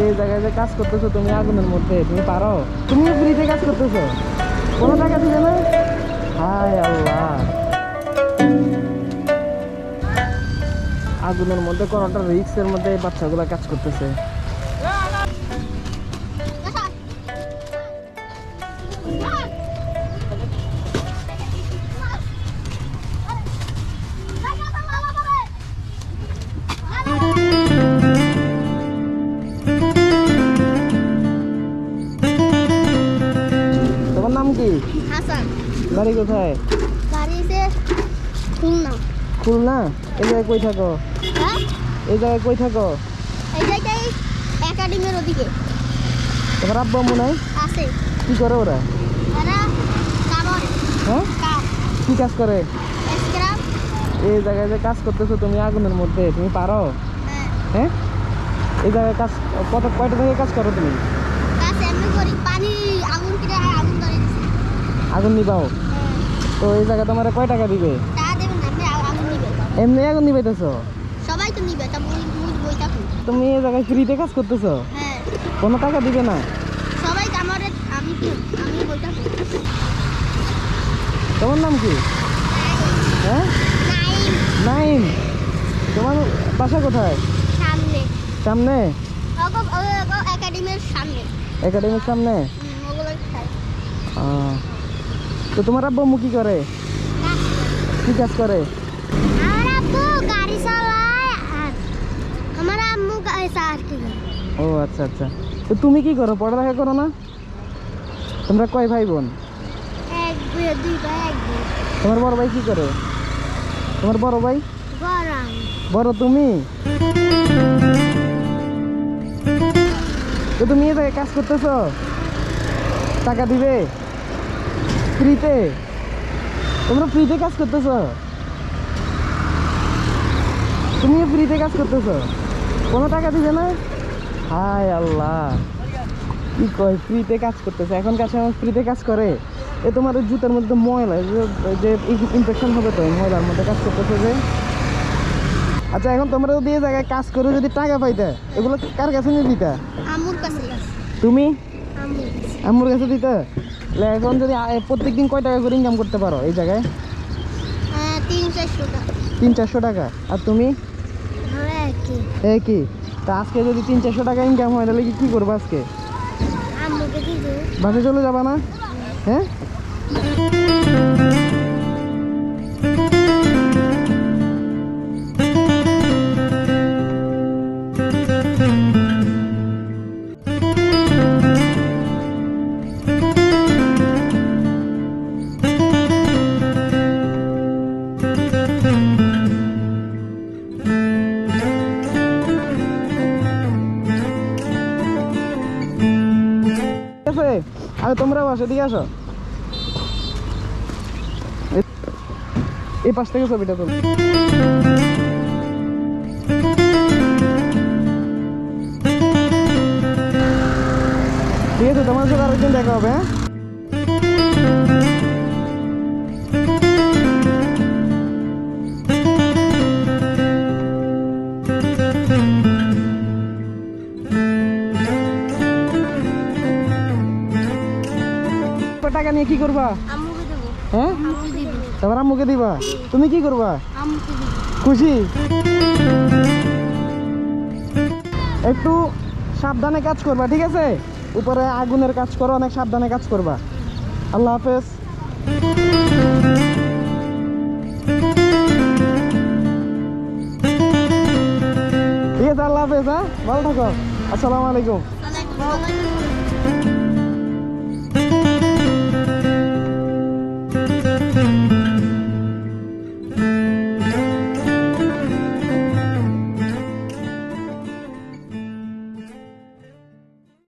এই জায়গায় যে কাজ করতেছো, তুমি আগুনের মধ্যে, তুমি পারো? তুমি ফ্রিতে কাজ করতেছো? কোনো টাকা দিবে না? হায় আল্লাহ। আগুনের মধ্যে কোনোটা রিক্সের মধ্যে বাচ্চাগুলো কাজ করতেছে। বাড়ি কোথায়? বাড়িতে খুলনা। খুলনা? এই জায়গায় কই থাকো? হ্যাঁ? এই জায়গায় কই থাকো? এই জায়গায় একাডেমির ওদিকে। তোমার আব্বা মনে হয় আছে। কি করে ওরা? হ্যাঁ? কি কাজ করে? এই জায়গায় যে কাজ করতেছো তুমি আগুনের মধ্যে তুমি পারো? হ্যাঁ হ্যাঁ? এই জায়গায় কাজ কত কয়টা থেকে কাজ করো তুমি? কাজ এমনি করি পানি আগুন আগুন নিবাও। হ্যাঁ। তো এই জায়গায় তোমার কয় টাকা দিবে? এমনি আগুন নিবে এমনি সবাই তো নিবে তুমি এই জায়গায় ফ্রিতে কাজ করতেছো? হ্যাঁ। কোনো টাকা দিবে না? সবাই কামড়ে আমি আমি বই তোমার নাম কি? হ্যাঁ? নাইম। তোমার বাসা কোথায়? সামনে। সামনে? একাডেমির সামনে। একাডেমির সামনে? তো তোমার আব্বু আম্মু কি করে? কি কাজ করে? আমার আব্বু গাড়ি চালায় আর আমার আম্মু গাড়ি কি ও আচ্ছা আচ্ছা। তো তুমি কি করো? পড়ালেখা করো না? তোমরা কয় ভাই বোন এক দুই ভাই এক তোমার বড় ভাই কি করে? তোমার বড় ভাই? বড় তুমি? তো তুমি এ জায়গায় কাজ করতেছো? টাকা দিবে? ফ্রিতে? তোমরা ফ্রিতে কাজ করতেছো? তুমি ফ্রিতে কাজ করতেছো? কোনো টাকা দিবে না? হায় আল্লাহ। কি কয় ফ্রিতে কাজ করতেছে। এখনকার আমার ফ্রিতে কাজ করে। এ তোমার জুতার মধ্যে ময়লা যে- ইনফেকশন হবে তো ময়লার মধ্যে কাজ করতেছে যে। আচ্ছা এখন তোমরা যদি এই জায়গায় কাজ করে যদি টাকা পাইতে এগুলো কার কাছে নিয়ে দিতা? আমুর কাছে তুমি? আমুর কাছে দিতে? এখন যদি প্রত্যেক দিন কয় টাকা করে ইনকাম করতে পারো এই জায়গায়? হ্যাঁ তিন চারশো টাকা। আর তুমি? এই কি তা আজকে যদি তিন চারশো টাকা ইনকাম হয় তাহলে কি করব আজকে? বাসে চলে যাবা না? হ্যাঁ? আরে তোমরাও আসো এদিকে আসো। এই পাশ থেকে ছবিটা তুল। ঠিক আছে, তোমার সাথে আরেকদিন দেখা হবে হ্যাঁ? টাকা নিয়ে কি করবা? হ্যাঁ? তারপর আম্মুকে দিবা? তুমি কি করবা? খুশি? একটু সাবধানে কাজ করবা ঠিক আছে? উপরে আগুনের কাজ করো অনেক সাবধানে কাজ করবা। আল্লাহ হাফেজ। ঠিক আছে আল্লাহ হাফেজ হ্যাঁ? ভালো থাকো। আসসালামু আলাইকুম।